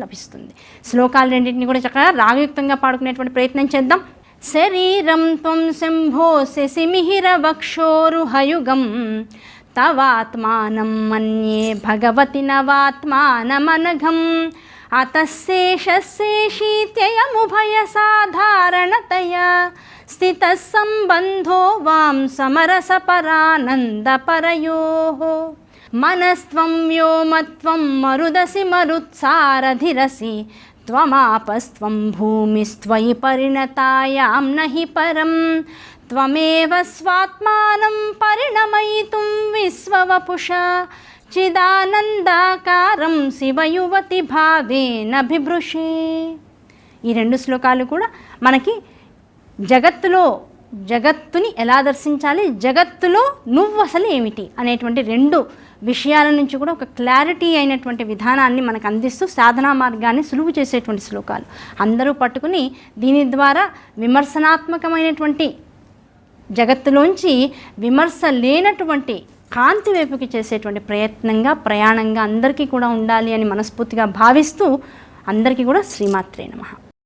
లభిస్తుంది. శ్లోకాలు రెండింటిని కూడా చక్కగా రాగయుక్తంగా పాడుకునేటువంటి ప్రయత్నం చేద్దాం. శరీరం త్వం శంభో శశిమిహిరవక్షోరుహయుగం తవాత్మానం మన్యే భగవతి నవాత్మానమనఘం. అతశేషశేషీత్యయముభయ సాధారణతయా స్థిత సంబంధో వాం సమరసపరానందపరయో. మనస్త్వం వ్యోమత్వం మరుదసి మరుత్సారధిరసి. త్వమాపస్త్వం భూమిస్త్వయి పరిణతాయాం నహి పరం. త్వమేవ స్వాత్మానం పరిణమయితుం విశ్వవపుష. చిదానందాకారం శివయువతి భావేన బిభృషే. ఈ రెండు శ్లోకాలు కూడా మనకి జగత్తులో జగత్తుని ఎలా దర్శించాలి? జగత్తులో నువ్వు అసలు ఏమిటి అనేటువంటి రెండు విషయాల నుంచి కూడా ఒక క్లారిటీ అయినటువంటి విధానాన్ని మనకు అందిస్తూ సాధనా మార్గాన్ని సులువు చేసేటువంటి శ్లోకాలు. అందరూ పట్టుకుని దీని ద్వారా విమర్శనాత్మకమైనటువంటి జగత్తులోంచి విమర్శ లేనటువంటి కాంతి వైపుకి చేసేటువంటి ప్రయత్నంగా ప్రయాణంగా అందరికీ కూడా ఉండాలి అని మనస్ఫూర్తిగా భావిస్తూ అందరికీ కూడా శ్రీమాత్రే నమః.